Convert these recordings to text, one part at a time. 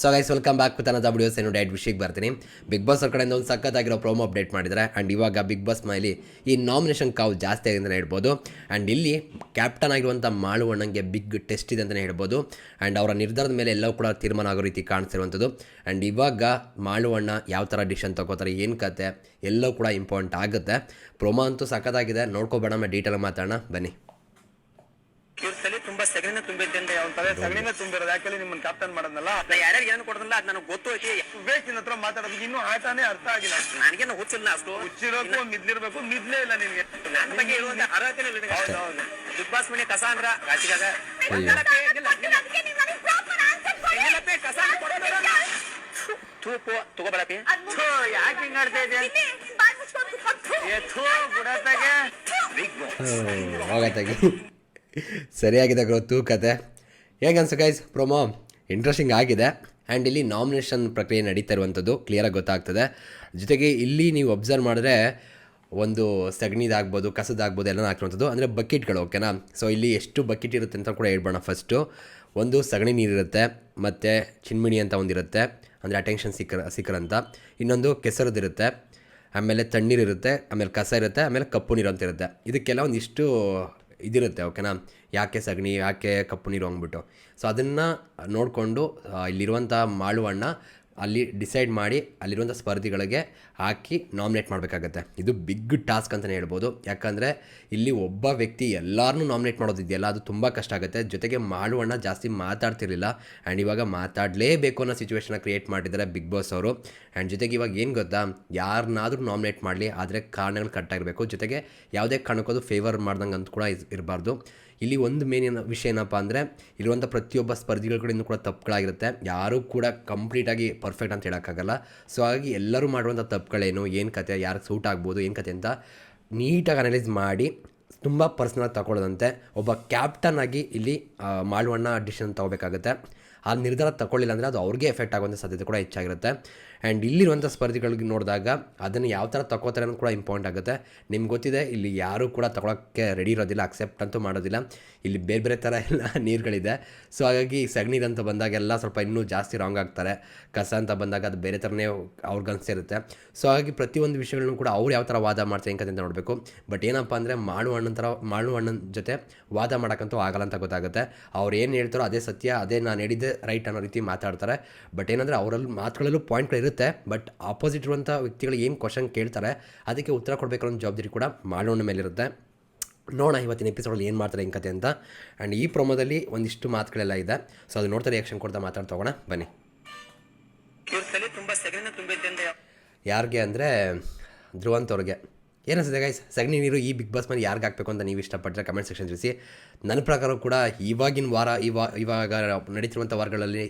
So guys welcome back with another videos ಏನು diet ವಿಷಯಕ್ಕೆ ಬರ್ತೀನಿ. ಬಿಗ್ ಬಾಸ್ ಅವ್ರ ಕಡೆಯಿಂದ ಒಂದು ಸಖತ್ತಾಗಿರೋ ಪ್ರೋಮೋ ಅಪ್ಡೇಟ್ ಮಾಡಿದ್ದಾರೆ. ಆ್ಯಂಡ್ ಇವಾಗ ಬಿಗ್ ಬಾಸ್ ಮೈಲಿ ಈ ನಾಮಿನೇಷನ್ ಕಾವು ಜಾಸ್ತಿ ಆಗಿದೆ ಅಂತಲೇ ಹೇಳ್ಬೋದು. ಆ್ಯಂಡ್ ಇಲ್ಲಿ ಕ್ಯಾಪ್ಟನ್ ಆಗಿರುವಂಥ ಮಾಳುವಣ್ಣಂಗೆ ಬಿಗ್ ಟೆಸ್ಟ್ ಇದೆ ಅಂತಲೇ ಹೇಳ್ಬೋದು. ಆ್ಯಂಡ್ ಅವರ ನಿರ್ಧಾರದ ಮೇಲೆ ಎಲ್ಲವೂ ಕೂಡ ತೀರ್ಮಾನ ಆಗೋ ರೀತಿ ಕಾಣಿಸಿರುವಂಥದ್ದು. ಆ್ಯಂಡ್ ಇವಾಗ ಮಾಳುವಣ್ಣ ಯಾವ ಥರ ಡಿಶನ್ ತಗೋತಾರೆ, ಏನು ಕತೆ, ಎಲ್ಲವೂ ಕೂಡ ಇಂಪಾರ್ಟೆಂಟ್ ಆಗುತ್ತೆ. ಪ್ರೋಮೋ ಅಂತೂ ಸಖತ್ತಾಗಿದೆ. ನೋಡ್ಕೊಬೇಡ ಮೇಲೆ ಡೀಟೇಲ್ ಮಾತಾಡೋಣ. ಬನ್ನಿ. ಸಗಣಿನ ತುಂಬಿದ್ದೆ ಅಂತ ಅವ್ನ ತಲೆ ಸಗಣಿನ ತುಂಬಿರೋದು. ಯಾಕೆ ನಿಮ್ಮನ್ನ ಕ್ಯಾಪ್ಟನ್ ಮಾಡೋದಲ್ಲ ನಾ ಯಾರ್ಯಾರಿಗೆ ಏನು ಕೊಡೋದಿಲ್ಲ ಅದು ನನಗೆ ಗೊತ್ತು ಐತಿ ವಿವೇಕ್ ನಿನ್ನ ಹತ್ರ ಮಾತಾಡೋದು ಇನ್ನೂ ಆಟನೇ ಅರ್ಥ ಆಗಿಲ್ಲ. ನನಗೇನು ಹುಚ್ಚಿಲ್ಲ ಅಷ್ಟು. ಹುಚ್ಚಿರೋಕು ಮಿದ್ಲಿರ್ಬೇಕು ಮಿದ್ಲೇ ಇಲ್ಲ ನಿನ್ಗೆ. ನನ್ನ ಬಗ್ಗೆ ಹೇಳುವಂತ ಅರ್ಹತೆ ಇಲ್ಲ ಹೌದು. ಬಿಗ್ ಬಾಸ್ ಮನೆ ಕಸ ಅಂದ್ರ ರಾಜಿಗಾಗ ಕಸ. ತೂಪು ತಗೋಬೇಡಪಿ ಥು, ಯಾಕೆ ಹಿಂಗ್ ಆಡ್ತಾ ಇದೆ ಏ ಥೂ ಬುಡತ್ತಾಗೆ ಬಿಗ್ ಬಾಸ್ ಹೋಗತ್ತಾಗಿ ಸರಿಯಾಗಿದೆ ಗ್ರೋ ತೂಕತೆ. ಹೇಗೆ ಅನ್ಸು ಗೈಸ್ ಪ್ರೊಮೋ ಇಂಟ್ರೆಸ್ಟಿಂಗ್ ಆಗಿದೆ. ಆ್ಯಂಡ್ ಇಲ್ಲಿ ನಾಮಿನೇಷನ್ ಪ್ರಕ್ರಿಯೆ ನಡೀತಾ ಇರುವಂಥದ್ದು ಕ್ಲಿಯರಾಗಿ ಗೊತ್ತಾಗ್ತದೆ. ಜೊತೆಗೆ ಇಲ್ಲಿ ನೀವು ಅಬ್ಸರ್ವ್ ಮಾಡಿದ್ರೆ ಒಂದು ಸಗಣಿದಾಗ್ಬೋದು ಕಸದಾಗ್ಬೋದು ಎಲ್ಲ ಹಾಕಿರುವಂಥದ್ದು. ಅಂದರೆ ಬಕೆಟ್ಗಳು ಓಕೆನಾ ಸೊ ಇಲ್ಲಿ ಎಷ್ಟು ಬಕೆಟ್ ಇರುತ್ತೆ ಅಂತ ಕೂಡ ಹೇಳ್ಬೋಣ ಫಸ್ಟು ಒಂದು ಸಗಣಿ ನೀರಿರುತ್ತೆ, ಮತ್ತು ಚಿನ್ಮಿಣಿ ಅಂತ ಒಂದಿರುತ್ತೆ ಅಂದರೆ ಅಟೆನ್ಷನ್ ಸಿಕ್ಕರ್ ಸಿಕ್ಕರಂತ ಇನ್ನೊಂದು ಕೆಸರದಿರುತ್ತೆ ಆಮೇಲೆ ತಣ್ಣೀರಿರುತ್ತೆ ಆಮೇಲೆ ಕಸ ಇರುತ್ತೆ, ಆಮೇಲೆ ಕಪ್ಪು ನೀರು ಅಂತ ಇರುತ್ತೆ. ಇದಕ್ಕೆಲ್ಲ ಒಂದಿಷ್ಟು ಇದಿರುತ್ತೆ ಓಕೆನಾ ಯಾಕೆ ಸಗಣಿ ಯಾಕೆ ಕಪ್ಪು ನೀರು ಅಂದ್ಬಿಟ್ಟು ಸೊ ಅದನ್ನು ನೋಡಿಕೊಂಡು ಇಲ್ಲಿರುವಂಥ ಮಾಳುವಣ್ಣ ಅಲ್ಲಿ ಡಿಸೈಡ್ ಮಾಡಿ ಅಲ್ಲಿರುವಂಥ ಸ್ಪರ್ಧಿಗಳಿಗೆ ಹಾಕಿ ನಾಮಿನೇಟ್ ಮಾಡಬೇಕಾಗತ್ತೆ. ಇದು ಬಿಗ್ ಟಾಸ್ಕ್ ಅಂತಲೇ ಹೇಳ್ಬೋದು. ಯಾಕಂದರೆ ಇಲ್ಲಿ ಒಬ್ಬ ವ್ಯಕ್ತಿ ಎಲ್ಲರನ್ನೂ ನಾಮಿನೇಟ್ ಮಾಡೋದಿದೆಯಲ್ಲ ಅದು ತುಂಬ ಕಷ್ಟ ಆಗುತ್ತೆ. ಜೊತೆಗೆ ಮಾಡುವಣ್ಣ ಜಾಸ್ತಿ ಮಾತಾಡ್ತಿರಲಿಲ್ಲ ಆ್ಯಂಡ್ ಇವಾಗ ಮಾತಾಡಲೇಬೇಕು ಅನ್ನೋ ಸಿಚುವೇಶನ್ನ ಕ್ರಿಯೇಟ್ ಮಾಡಿದ್ದಾರೆ ಬಿಗ್ ಬಾಸ್ ಅವರು. ಆ್ಯಂಡ್ ಜೊತೆಗೆ ಇವಾಗ ಏನು ಗೊತ್ತಾ? ಯಾರನ್ನಾದರೂ ನಾಮಿನೇಟ್ ಮಾಡಲಿ, ಆದರೆ ಕಾರಣಗಳು ಕರೆಕ್ಟಾಗಿರಬೇಕು ಜೊತೆಗೆ ಯಾವುದೇ ಕಾರಣಕ್ಕೂ ಫೇವರ್ ಮಾಡ್ದಂಗೆ ಅಂತ ಕೂಡ ಇರಬಾರ್ದು. ಇಲ್ಲಿ ಒಂದು ಮೇನ್ ಏನು ವಿಷಯ ಏನಪ್ಪ ಅಂದರೆ ಇರುವಂಥ ಪ್ರತಿಯೊಬ್ಬ ಸ್ಪರ್ಧಿಗಳ ಕಡೆಯಿಂದ ಕೂಡ ತಪ್ಪುಗಳಾಗಿರುತ್ತೆ. ಯಾರೂ ಕೂಡ ಕಂಪ್ಲೀಟಾಗಿ ಪರ್ಫೆಕ್ಟ್ ಅಂತ ಹೇಳೋಕ್ಕಾಗಲ್ಲ. ಸೊ ಹಾಗಾಗಿ ಎಲ್ಲರೂ ಮಾಡುವಂಥ ತಪ್ಪುಗಳೇನು, ಏನು ಕತೆ, ಯಾರಿಗೆ ಸೂಟ್ ಆಗ್ಬೋದು, ಏನು ಕತೆ ಅಂತ ನೀಟಾಗಿ ಅನಲೈಸ್ ಮಾಡಿ, ತುಂಬ ಪರ್ಸ್ನಲ್ ತಗೊಳ್ಳೋದಂತೆ ಒಬ್ಬ ಕ್ಯಾಪ್ಟನ್ ಆಗಿ ಇಲ್ಲಿ ಮಾಡುವಣ್ಣ ಡಿಸಿಷನ್ ತೊಗೋಬೇಕಾಗುತ್ತೆ. ಆ ನಿರ್ಧಾರ ತಗೊಳ್ಳಿಲ್ಲ ಅಂದರೆ ಅದು ಅವ್ರಿಗೆ ಎಫೆಕ್ಟ್ ಆಗುವಂಥ ಸಾಧ್ಯತೆ ಕೂಡ ಹೆಚ್ಚಾಗಿರುತ್ತೆ. ಆ್ಯಂಡ್ ಇಲ್ಲಿರುವಂಥ ಸ್ಪರ್ಧಿಗಳಿಗೆ ನೋಡಿದಾಗ ಅದನ್ನು ಯಾವ ಥರ ತಗೋತಾರೆ ಅನ್ನೋದು ಕೂಡ ಇಂಪಾರ್ಟೆಂಟ್ ಆಗುತ್ತೆ. ನಿಮ್ಗೆ ಗೊತ್ತಿದೆ, ಇಲ್ಲಿ ಯಾರೂ ಕೂಡ ತಗೊಳೋಕ್ಕೆ ರೆಡಿ ಇರೋದಿಲ್ಲ ಅಕ್ಸೆಪ್ಟ್ ಅಂತೂ ಮಾಡೋದಿಲ್ಲ. ಇಲ್ಲಿ ಬೇರೆ ಬೇರೆ ಥರ ಎಲ್ಲ ನೀರುಗಳಿದೆ. ಸೊ ಹಾಗಾಗಿ ಸಗಣಿ ಅಂತ ಬಂದಾಗೆಲ್ಲ ಸ್ವಲ್ಪ ಇನ್ನೂ ಜಾಸ್ತಿ ರಾಂಗ್ ಆಗ್ತಾರೆ. ಕಸ ಅಂತ ಬಂದಾಗ ಅದು ಬೇರೆ ಥರನೇ ಅವ್ರಿಗೆ ಅನಿಸಿರುತ್ತೆ ಸೊ ಹಾಗಾಗಿ ಪ್ರತಿಯೊಂದು ವಿಷಯಗಳನ್ನು ಕೂಡ ಅವ್ರು ಯಾವ ಥರ ವಾದ ಮಾಡ್ತಾರೆ ಅಂತ ನೋಡಬೇಕು. ಬಟ್ ಏನಪ್ಪ ಅಂದರೆ ಮಾಳು ಅಣ್ಣನ ಥರ, ಮಾಳು ಜೊತೆ ವಾದ ಮಾಡೋಕ್ಕಂತೂ ಆಗಲ್ಲ ಅಂತ ಗೊತ್ತಾಗುತ್ತೆ. ಅವ್ರು ಏನು ಹೇಳ್ತಾರೋ ಅದೇ ಸತ್ಯ, ಅದೇ ನಾನು ಹೇಳಿದ್ದೆ ರೈಟ್ ಅನ್ನೋ ರೀತಿ ಮಾತಾಡ್ತಾರೆ. ಬಟ್ ಏನಂದರೆ ಅವರಲ್ಲಿ ಮಾತುಗಳಲ್ಲೂ ಪಾಯಿಂಟ್ಗಳಿರುತ್ತೆ ಬಟ್ ಆಪೋಸಿಟ್ ಇರುವಂಥ ವ್ಯಕ್ತಿಗಳು ಏನು ಕ್ವಶನ್ ಕೇಳ್ತಾರೆ ಅದಕ್ಕೆ ಉತ್ತರ ಕೊಡಬೇಕಾದ ಅನ್ನೋ ಜವಾಬ್ದಾರಿ ಕೂಡ ಮಾಡೋಣ ಮೇಲಿರುತ್ತೆ. ನೋಡೋಣ ಇವತ್ತಿನ ಎಪಿಸೋಡಲ್ಲಿ ಏನು ಮಾಡ್ತಾರೆ ಹೆಂಗೆ ಕತೆ ಅಂತ. ಆ್ಯಂಡ್ ಈ ಪ್ರೊಮೋದಲ್ಲಿ ಒಂದಿಷ್ಟು ಮಾತುಗಳೆಲ್ಲ ಇದೆ. ಸೊ ಅದು ನೋಡ್ತಾರೆ ರಿಯಾಕ್ಷನ್ ಕೊಡ್ತಾ ಮಾತಾಡ್ತಾ ಹೋಗೋಣ. ಬನ್ನಿ. ಯಾರಿಗೆ ಅಂದರೆ ಧ್ರುವಂತ್ ಏನಿಸ್ತದೆ ಗೈಸ್ ಸಗಣಿ ನೀರು ಈ ಬಿಗ್ ಬಾಸ್ ಮೇಲೆ ಯಾರಿಗೆ ಹಾಕಬೇಕು ಅಂತ ನೀವು ಇಷ್ಟಪಟ್ಟರೆ ಕಮೆಂಟ್ ಸೆಕ್ಷನ್ ತಿಳಿಸಿ. ನನ್ನ ಪ್ರಕಾರ ಕೂಡ ಇವಾಗಿನ ವಾರ, ಇವಾ, ಇವಾಗ ನಡೀತಿರುವಂಥ ವಾರಗಳಲ್ಲಿ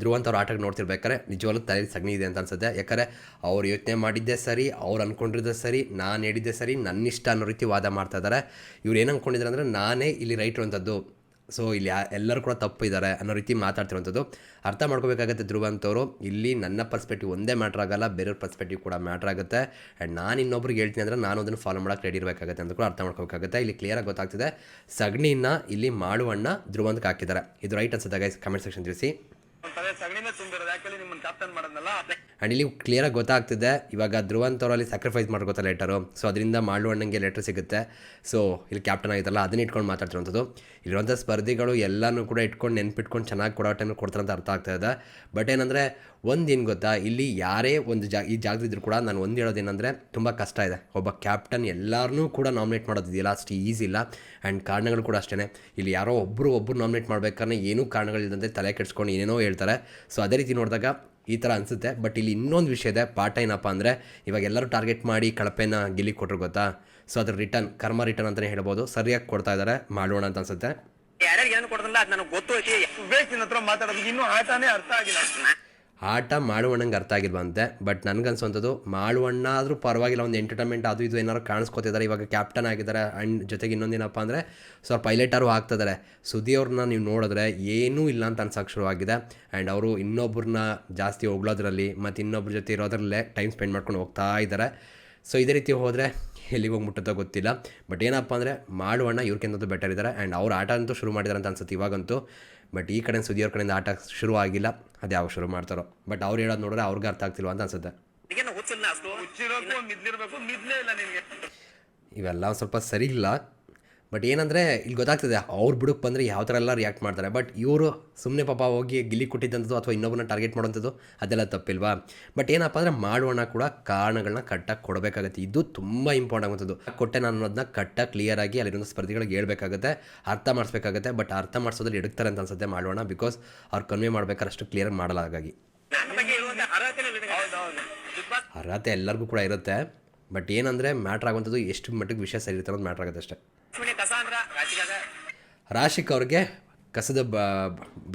ಧ್ರುವಂಥವ್ರು ಆಟಕ್ಕೆ ನೋಡ್ತಿರ್ಬೇಕಾದ್ರೆ ನಿಜವಾಗ್ಲೂ ತಲೆ ಸಗಣಿ ಇದೆ ಅಂತ ಅನ್ಸುತ್ತೆ. ಯಾಕಂದರೆ ಅವ್ರು ಯೋಚನೆ ಮಾಡಿದ್ದೇ ಸರಿ, ಅವ್ರು ಅಂದ್ಕೊಂಡಿದ್ದೆ ಸರಿ, ನಾನು ಹೇಳಿದ್ದೆ ಸರಿ ನನ್ನ ಇಷ್ಟ ಅನ್ನೋ ರೀತಿ ವಾದ ಮಾಡ್ತಾ ಇದ್ದಾರೆ ಇವ್ರು ಏನು ಅಂದ್ಕೊಂಡಿದ್ದಾರೆ ಅಂದರೆ ನಾನೇ ಇಲ್ಲಿ ರೈಟ್ ಇರುವಂಥದ್ದು ಸೊ ಇಲ್ಲಿ ಎಲ್ಲರೂ ಕೂಡ ತಪ್ಪು ಇದ್ದಾರೆ ಅನ್ನೋ ರೀತಿ ಮಾತಾಡ್ತಿರುವಂಥದ್ದು. ಅರ್ಥ ಮಾಡ್ಕೋಬೇಕಾಗತ್ತೆ ಧ್ರುವ ಅಂತವರು ಇಲ್ಲಿ ನನ್ನ ಪರ್ಸ್ಪೆಕ್ಟಿವ್ ಒಂದೇ ಮ್ಯಾಟ್ರ್ ಆಗಲ್ಲ, ಬೇರೆಯವ್ರ ಪರ್ಸ್ಪೆಕ್ಟಿವ್ ಕೂಡ ಮ್ಯಾಟ್ರ್ ಆಗುತ್ತೆ. ಆ್ಯಂಡ್ ನಾನು ಇನ್ನೊಬ್ರಿಗೆ ಹೇಳ್ತೀನಿ ಅಂದರೆ ನಾನು ಅದನ್ನು ಫಾಲೋ ಮಾಡೋಕ್ಕೆ ರೆಡಿ ಇರಬೇಕಾಗುತ್ತೆ ಅಂತ ಕೂಡ ಅರ್ಥ ಮಾಡ್ಕೋಬೇಕಾಗುತ್ತೆ. ಇಲ್ಲಿ ಕ್ಲಿಯರಾಗಿ ಗೊತ್ತಾಗ್ತಿದೆ. ಸಗಣಿನ ಇಲ್ಲಿ ಮಾಡುವಣ್ಣ ಧ್ರುವಂತಕ್ಕೆ ಹಾಕಿದ್ದಾರೆ. ಇದು ರೈಟ್ ಅನ್ಸುತ್ತೆ ಗೈಸ್ ಕಮೆಂಟ್ ಸೆಕ್ಷನ್ ತಿಳಿಸಿ ಅವ್ನ ತಲೆ ಸಗಣಿನ ತುಂಬಿರೋದು ಯಾಕಂದ್ರೆ ನಿಮ್ಮನ್ನ ಕ್ಯಾಪ್ಟನ್ ಮಾಡೋದಲ್ಲ ಆ್ಯಂಡ್ ಇಲ್ಲಿ ಕ್ಲಿಯರಾಗಿ ಗೊತ್ತಾಗ್ತಿದೆ. ಇವಾಗ ಧ್ರುವಂತ್ ಅವರಲ್ಲಿ ಸ್ಯಾಕ್ರಿಫೈಸ್ ಮಾಡ್ಕೋತಾರೆ ಲೆಟರು ಸೊ ಅದರಿಂದ ಮಾಳುವಣ್ಣಂಗೆ ಲೆಟರ್ ಸಿಗುತ್ತೆ. ಸೊ ಇಲ್ಲಿ ಕ್ಯಾಪ್ಟನ್ ಆಗಿತ್ತಲ್ಲ ಅದನ್ನ ಇಟ್ಕೊಂಡು ಮಾತಾಡ್ತಿರೋಂಥದ್ದು. ಇಲ್ಲಿರುವಂಥ ಸ್ಪರ್ಧಿಗಳು ಎಲ್ಲನೂ ಕೂಡ ಇಟ್ಕೊಂಡು ನೆನ್ಪಿಟ್ಕೊಂಡು ಚೆನ್ನಾಗಿ ಕೊಡೋ ಟೈಮ್ ಕೊಡ್ತಾರೆ ಅಂತ ಅರ್ಥ ಆಗ್ತಾ ಇದೆ. ಬಟ್ ಏನಂದರೆ, ಒಂದು ಏನು ಗೊತ್ತಾ, ಇಲ್ಲಿ ಯಾರೇ ಒಂದು ಜಾ, ಈ ಜಾಗದಿದ್ರು ಕೂಡ ನಾನು ಒಂದು ಹೇಳೋದೇನೆಂದರೆ ತುಂಬ ಕಷ್ಟ ಇದೆ. ಒಬ್ಬ ಕ್ಯಾಪ್ಟನ್ ಎಲ್ಲರನ್ನೂ ಕೂಡ ನಾಮಿನೇಟ್ ಮಾಡೋದಿದೆಯಲ್ಲ ಅಷ್ಟು ಈಸಿ ಇಲ್ಲ. ಆ್ಯಂಡ್ ಕಾರಣಗಳು ಕೂಡ ಅಷ್ಟೇ ಇಲ್ಲಿ ಯಾರೋ ಒಬ್ಬರು ಒಬ್ಬರು ನಾಮಿನೇಟ್ ಮಾಡ್ಬೇಕಾದ್ರೆ ಏನೂ ಕಾರಣಗಳಿಲ್ಲದಂತೆ ತಲೆ ಕೆಡ್ಸ್ಕೊಂಡು ಏನೇನೋ ಹೇಳ್ತಾರೆ. ಸೊ ಅದೇ ರೀತಿ ನೋಡಿದಾಗ ಈ ಥರ ಅನಿಸುತ್ತೆ. ಬಟ್ ಇಲ್ಲಿ ಇನ್ನೊಂದು ವಿಷಯ ಇದೆ. ಪಾಠ ಏನಪ್ಪ ಅಂದರೆ, ಇವಾಗ ಎಲ್ಲರೂ ಟಾರ್ಗೆಟ್ ಮಾಡಿ ಕಳಪೆನ ಗಿಲಿ ಕೊಟ್ಟರು ಗೊತ್ತಾ? ಸೊ ಅದ್ರ ರಿಟರ್ನ್ ಕರ್ಮ ರಿಟರ್ನ್ ಅಂತಲೇ ಹೇಳ್ಬೋದು. ಸರಿಯಾಗಿ ಕೊಡ್ತಾ ಇದ್ದಾರೆ ಮಾಡೋಣ ಅಂತ ಅನ್ಸುತ್ತೆ. ಯಾರ್ಯಾರು ಏನು ಕೊಡೋದಿಲ್ಲ, ಅದು ನನಗೆ ಗೊತ್ತು ವಿವೇಕ್ ನಿನ್ನ ಹತ್ರ ಮಾತಾಡೋದು. ಇನ್ನೂ ಆಟನೇ ಅರ್ಥ ಆಗಿಲ್ಲ. ಆಟ ಮಾಡುವಣ್ಣಂಗೆ ಅರ್ಥ ಆಗಿಲ್ವಂತೆ. ಬಟ್ ನನಗನ್ಸುವಂಥದ್ದು ಮಾಡುವಣ್ಣ ಆದರೂ ಪರವಾಗಿಲ್ಲ, ಒಂದು ಎಂಟರ್ಟೈನ್ಮೆಂಟ್ ಅದು ಇದು ಏನಾದ್ರು ಕಾಣಿಸ್ಕೊತಿದ್ದಾರೆ ಇವಾಗ ಕ್ಯಾಪ್ಟನ್ ಆಗಿದ್ದಾರೆ ಆ್ಯಂಡ್ ಜೊತೆಗೆ ಇನ್ನೊಂದೇನಪ್ಪ ಅಂದರೆ ಸ್ವಲ್ಪ ಪೈಲಟಾರು ಆಗ್ತಿದ್ದಾರೆ ಸುದ್ದಿ ಅವ್ರನ್ನ ನೀವು ನೋಡಿದ್ರೆ ಏನೂ ಇಲ್ಲ ಅಂತ ಅನ್ಸಕ್ಕೆ ಶುರುವಾಗಿದೆ. ಆ್ಯಂಡ್ ಅವರು ಇನ್ನೊಬ್ಬರನ್ನ ಜಾಸ್ತಿ ಹೋಗ್ಲೋದ್ರಲ್ಲಿ ಮತ್ತು ಇನ್ನೊಬ್ರ ಜೊತೆ ಇರೋದ್ರಲ್ಲೇ ಟೈಮ್ ಸ್ಪೆಂಡ್ ಮಾಡ್ಕೊಂಡು ಹೋಗ್ತಾ ಇದ್ದಾರೆ ಸೊ ಇದೇ ರೀತಿ ಹೋದರೆ ಎಲ್ಲಿಗೆ ಹೋಗಿ ಮುಟ್ಟುತ್ತೋ ಗೊತ್ತಿಲ್ಲ. ಬಟ್ ಏನಪ್ಪ ಅಂದರೆ, ಮಾಡುವಣ್ಣ ಇವ್ರಿಗಿಂತೂ ಬೆಟರ್ ಇದ್ದಾರೆ ಆ್ಯಂಡ್ ಅವ್ರು ಆಟ ಅಂತೂ ಶುರು ಮಾಡಿದ್ದಾರೆ ಅಂತ ಅನ್ಸುತ್ತೆ ಇವಾಗಂತೂ. ಬಟ್ ಈ ಕಡೆ ಸುದಿಯೋರ್ ಕಡೆಯಿಂದ ಆಟ ಶುರು ಆಗಿಲ್ಲ ಅದು ಯಾವಾಗ ಶುರು ಮಾಡ್ತಾರೋ. ಬಟ್ ಅವ್ರು ಹೇಳೋದು ನೋಡಿದ್ರೆ ಅವ್ರಿಗೆ ಅರ್ಥ ಆಗ್ತಿಲ್ವ ಅಂತ ಅನ್ಸುತ್ತೆ. ಇವೆಲ್ಲ ಒಂದು ಸ್ವಲ್ಪ ಸರಿ ಇಲ್ಲ. ಬಟ್ ಏನಂದರೆ, ಇಲ್ಲಿ ಗೊತ್ತಾಗ್ತದೆ, ಅವ್ರ ಬಿಡಕ್ಕೆ ಬಂದರೆ ಯಾವ ಥರ ಎಲ್ಲ ರಿಯಾಕ್ಟ್ ಮಾಡ್ತಾರೆ. ಬಟ್ ಇವರು ಸುಮ್ಮನೆ ಪಾಪ ಹೋಗಿ ಗಿಲ್ಲಿ ಕೊಟ್ಟಿದ್ದಂಥದ್ದು ಅಥವಾ ಇನ್ನೊಬ್ಬನ ಟಾರ್ಗೆಟ್ ಮಾಡೋಂಥದ್ದು ಅದೆಲ್ಲ ತಪ್ಪಿಲ್ವಾ? ಬಟ್ ಏನಪ್ಪ ಅಂದರೆ, ಮಾಡೋಣ ಕೂಡ ಕಾರಣಗಳನ್ನ ಕಟ್ಟಾಗಿ ಕೊಡಬೇಕಾಗತ್ತೆ. ಇದು ತುಂಬ ಇಂಪಾರ್ಟೆಂಟ್ ಆಗುವಂಥದ್ದು. ಕೊಟ್ಟೆ ನಾನು ಅನ್ನೋದನ್ನ ಕ್ಲಿಯರ್ ಆಗಿ ಅಲ್ಲಿರೋ ಸ್ಪರ್ಧಿಗಳಿಗೆ ಹೇಳ್ಬೇಕಾಗುತ್ತೆ, ಅರ್ಥ ಮಾಡಿಸ್ಬೇಕಾಗುತ್ತೆ. ಬಟ್ ಅರ್ಥ ಮಾಡಿಸೋದ್ರಲ್ಲಿ ಎಡುಕ್ತಾರೆ ಅಂತ ಅನ್ಸುತ್ತೆ ಮಾಡೋಣ ಬಿಕಾಸ್ ಅವ್ರು ಕನ್ವೆ ಮಾಡ್ಬೇಕಾದ್ರೆ ಅಷ್ಟು ಕ್ಲಿಯರ್ ಮಾಡಲ್ಲ ಹಾಗಾಗಿ. ಅರ್ಹತೆ ಎಲ್ಲರಿಗೂ ಕೂಡ ಇರುತ್ತೆ. ಬಟ್ ಏನಂದರೆ ಮ್ಯಾಟ್ರ್ ಆಗುವಂಥದ್ದು ಎಷ್ಟು ಮಟ್ಟಿಗೆ ವಿಷಯ ಸರಿ ಇರುತ್ತೆ ಅನ್ನೋದು ಮ್ಯಾಟ್ರ್ ಆಗುತ್ತೆ ಅಷ್ಟೇ. ರಾಶಿಕ್ ಅವ್ರಿಗೆ ಕಸದ ಬ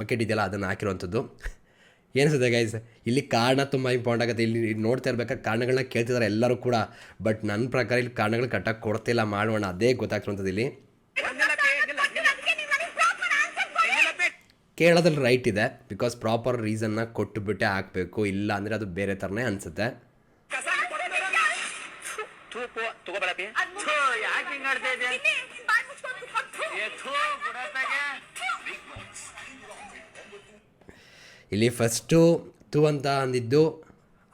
ಬಕೆಟ್ ಇದೆಯಲ್ಲ ಅದನ್ನು ಹಾಕಿರುವಂಥದ್ದು. ಏನಿಸುತ್ತೆ ಗೈಸ್ ಇಲ್ಲಿ ಕಾರಣ ತುಂಬ ಇಂಪಾರ್ಟೆಂಟ್ ಆಗುತ್ತೆ. ಇಲ್ಲಿ ನೋಡ್ತಾ ಇರ್ಬೇಕಾದ್ರೆ ಕಾರಣಗಳನ್ನ ಕೇಳ್ತಿದ್ದಾರೆ ಎಲ್ಲರೂ ಕೂಡ. ಬಟ್ ನನ್ನ ಪ್ರಕಾರ ಇಲ್ಲಿ ಕಾರಣಗಳು ಕಟ್ಟಾಗಿ ಕೊಡ್ತಿಲ್ಲ ಮಾಡೋಣ ಅದೇ ಗೊತ್ತಾಗ್ತಿರುವಂಥದ್ದು ಇಲ್ಲಿ. ಕೇಳೋದ್ರಲ್ಲಿ ರೈಟ್ ಇದೆ ಬಿಕಾಸ್ ಪ್ರಾಪರ್ ರೀಸನ್ನ ಕೊಟ್ಟುಬಿಟ್ಟೆ ಹಾಕಬೇಕು. ಇಲ್ಲ ಅಂದರೆ ಅದು ಬೇರೆ ಥರನೇ ಅನಿಸುತ್ತೆ. ತೂಪು ತಗೋಬೇಡಪ್ಪಿ ಥು, ಯಾಕೆ ಹಿಂಗ್ ಆಡ್ತಾ ಇದ್ಯಾ? ಏ ಥೂ ಬಿಡತ್ತಾಗೆ ಇಲ್ಲಿ ಫಸ್ಟು ತು ಅಂತ ಅಂದಿದ್ದು.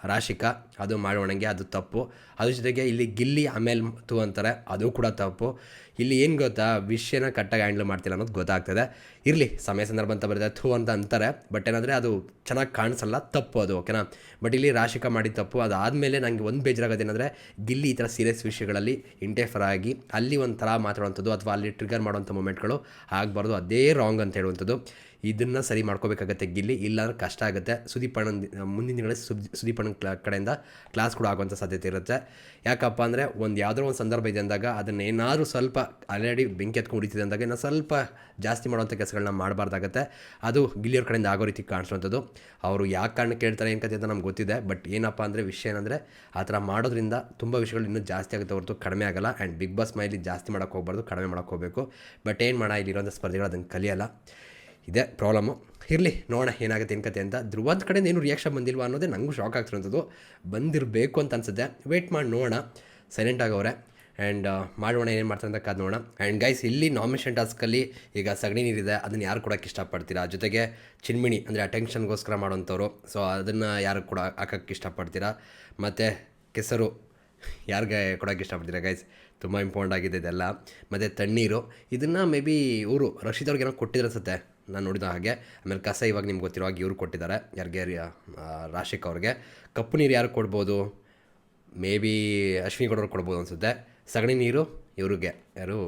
ರಾಶಿಕಾ, ಅದು ಮಾಡೋಣಂಗೆ ಅದು ತಪ್ಪು. ಅದ್ರ ಜೊತೆಗೆ ಇಲ್ಲಿ ಗಿಲ್ಲಿ ಆಮೇಲೆ ತು ಅಂತಾರೆ, ಅದು ಕೂಡ ತಪ್ಪು. ಇಲ್ಲಿ ಏನು ಗೊತ್ತಾ, ವಿಷಯನ ಕಟ್ಟಾಗಿ ಹ್ಯಾಂಡಲ್ ಮಾಡ್ತಿಲ್ಲ ಅನ್ನೋದು ಗೊತ್ತಾಗ್ತದೆ. ಇರಲಿ, ಸಮಯ ಸಂದರ್ಭ ಅಂತ ಬರುತ್ತೆ ಥೂ ಅಂತ ಅಂತಾರೆ ಬಟ್ ಏನಂದರೆ ಅದು ಚೆನ್ನಾಗಿ ಕಾಣಿಸಲ್ಲ, ತಪ್ಪು ಅದು ಓಕೆನಾ ಬಟ್ ಇಲ್ಲಿ ರಾಶಿಕಾ ಮಾಡಿದ ತಪ್ಪು, ಅದಾದಮೇಲೆ ನನಗೆ ಒಂದು ಬೇಜಾರಾಗೋದು ಏನಂದರೆ, ಗಿಲ್ಲಿ ಈ ಥರ ಸೀರಿಯಸ್ ವಿಷಯಗಳಲ್ಲಿ ಇಂಟೇಫರ್ ಆಗಿ ಅಲ್ಲಿ ಒಂಥರ ಮಾತಾಡುವಂಥದ್ದು ಅಥವಾ ಅಲ್ಲಿ ಟ್ರಿಗರ್ ಮಾಡುವಂಥ ಮೂಮೆಂಟ್ಗಳು ಆಗಬಾರ್ದು, ಅದೇ ರಾಂಗ್ ಅಂತ ಹೇಳುವಂಥದ್ದು. ಇದನ್ನು ಸರಿ ಮಾಡ್ಕೋಬೇಕಾಗತ್ತೆ, ಗಿಲ್ಲಿ. ಇಲ್ಲಾಂದ್ರೆ ಕಷ್ಟ ಆಗುತ್ತೆ. ಸುದೀಪ್ ಅಣ್ಣನ ಮುಂದಿನ ದಿನಗಳಲ್ಲಿ ಸುದ್ ಸುದೀಪ್ ಅಣ್ಣನ ಕಡೆಯಿಂದ ಕ್ಲಾಸ್ ಕೂಡ ಆಗುವಂಥ ಸಾಧ್ಯತೆ ಇರುತ್ತೆ. ಯಾಕಪ್ಪ ಅಂದರೆ ಒಂದು ಯಾವುದೋ ಒಂದು ಸಂದರ್ಭ ಇದೆ ಅಂದಾಗ ಅದನ್ನು ಏನಾದರೂ ಸ್ವಲ್ಪ ಆಲ್ರೆಡಿ ಬೆಂಕಿ ಎತ್ಕೊಂಡು ಉಳಿತಿದೆ ಅಂದಾಗ ಇನ್ನು ಸ್ವಲ್ಪ ಜಾಸ್ತಿ ಮಾಡುವಂಥ ಕೆಲಸಗಳನ್ನ ಮಾಡಬಾರ್ದಾಗತ್ತೆ. ಅದು ಗಿಲ್ಲಿಯವ್ರ ಕಡೆಯಿಂದ ಆಗೋ ರೀತಿ ಕಾಣಿಸುವಂಥದ್ದು. ಅವರು ಯಾಕೆ ಕಾರಣ ಕೇಳ್ತಾರೆ ಏನು ಕತೆ ಅಂತ ನಮ್ಗೆ ಗೊತ್ತಿದೆ. ಬಟ್ ಏನಪ್ಪ ಅಂದರೆ ವಿಷಯ ಏನಂದರೆ ಆ ಥರ ಮಾಡೋದ್ರಿಂದ ತುಂಬ ವಿಷಯಗಳು ಇನ್ನೂ ಜಾಸ್ತಿ ಆಗುತ್ತೆ ಹೊರತು ಕಡಿಮೆ ಆಗಲ್ಲ. ಆ್ಯಂಡ್ ಬಿಗ್ ಬಾಸ್ ಮೈಲಿ ಜಾಸ್ತಿ ಮಾಡೋಕ್ಕೆ ಹೋಗ್ಬಾರ್ದು, ಕಡಿಮೆ ಮಾಡೋಕ್ಕೆ ಹೋಗಬೇಕು. ಬಟ್ ಏನು ಮಾಡ ಇಲ್ಲಿರೋಂಥ ಸ್ಪರ್ಧೆಗಳು ಅದನ್ನು ಕಲಿಯಲ್ಲ. ಇದೇ ಪ್ರಾಬ್ಲಮ್ಮು ಇರಲಿ, ನೋಡೋಣ ಏನಾಗುತ್ತೆ ಏನು ಕತೆ ಅಂತ. ಧ್ರುವದ ಕಡೆಯಿಂದ ಏನು ರಿಯಾಕ್ಷನ್ ಬಂದಿಲ್ವಾ ಅನ್ನೋದೇ ನನಗೂ ಶಾಕ್ ಆಗ್ತಿರೋಂಥದ್ದು. ಬಂದಿರಬೇಕು ಅಂತ ಅನ್ಸುತ್ತೆ. ವೆಯ್ಟ್ ಮಾಡಿ ನೋಡೋಣ. ಸೈಲೆಂಟ್ ಆಗವ್ರೆ ಆ್ಯಂಡ್ ಮಾಡೋಣ, ಏನು ಮಾಡ್ತಾರೆ ಅಂತ ಕಾದು ನೋಡೋಣ. ಆ್ಯಂಡ್ ಗೈಸ್ ಇಲ್ಲಿ ನಾಮಿನೇಷನ್ ಟಾಸ್ಕಲ್ಲಿ ಈಗ ಸಗಣಿ ನೀರಿದೆ. ಅದನ್ನು ಯಾರು ಕೊಡೋಕ್ಕೆ ಇಷ್ಟಪಡ್ತೀರಾ? ಜೊತೆಗೆ ಚಿನ್ಮಿಣಿ, ಅಂದರೆ ಅಟೆನ್ಷನ್ಗೋಸ್ಕರ ಮಾಡೋಂಥವ್ರು. ಸೊ ಅದನ್ನು ಯಾರು ಕೂಡ ಹಾಕೋಕ್ಕೆ ಇಷ್ಟಪಡ್ತೀರಾ? ಮತ್ತು, ಕೆಸರು. ಯಾರಿಗೆ ಕೊಡೋಕ್ಕೆ ಇಷ್ಟಪಡ್ತೀರಾ ಗೈಸ್ ತುಂಬ ಇಂಪಾರ್ಟೆಂಟ್ ಆಗಿದೆ ಇದೆಲ್ಲ. ಮತ್ತು ತಣ್ಣೀರು, ಇದನ್ನು ಮೇ ಬಿ ಇವರು ರಶೀದ್ ಏನೋ ಕೊಟ್ಟಿದ್ರು ಅನ್ಸುತ್ತೆ. ನಾನು ನೋಡಿದ ಹಾಗೆ. ಆಮೇಲೆ ಕಸ ಇವಾಗ ನಿಮ್ಗೆ ಗೊತ್ತಿರೋ ಹಾಗೆ ಇವ್ರು ಕೊಟ್ಟಿದ್ದಾರೆ. ಯಾರಿಗೆ ರಾಶಿಕ್ ಅವ್ರಿಗೆ. ಕಪ್ಪು ನೀರು ಯಾರು ಕೊಡ್ಬೋದು? ಮೇ ಬಿ ಅಶ್ವಿನಿ ಗೌಡವ್ರು ಕೊಡ್ಬೋದು ಅನಿಸುತ್ತೆ. ಸಗಣಿ ನೀರು ಇವ್ರಿಗೆ. ಯಾರು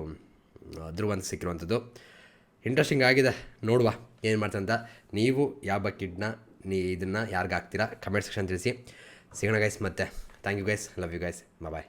ಅದ್ರ ಅಂತ ಸಿಕ್ಕಿರುವಂಥದ್ದು. ಇಂಟ್ರೆಸ್ಟಿಂಗ್ ಆಗಿದೆ. ನೋಡುವ ಏನು ಮಾಡ್ತಂತ ನೀವು ಯಾವ ಬಕೆಟ್ನ ನೀ ಇದನ್ನು ಯಾರಿಗೆ ಹಾಕ್ತೀರಾ? ಕಮೆಂಟ್ ಸೆಕ್ಷನ್ ತಿಳಿಸಿ. ಸಿಗೋಣ ಗೈಸ್ ಮತ್ತೆ. Thank you guys. Love you guys. Bye bye.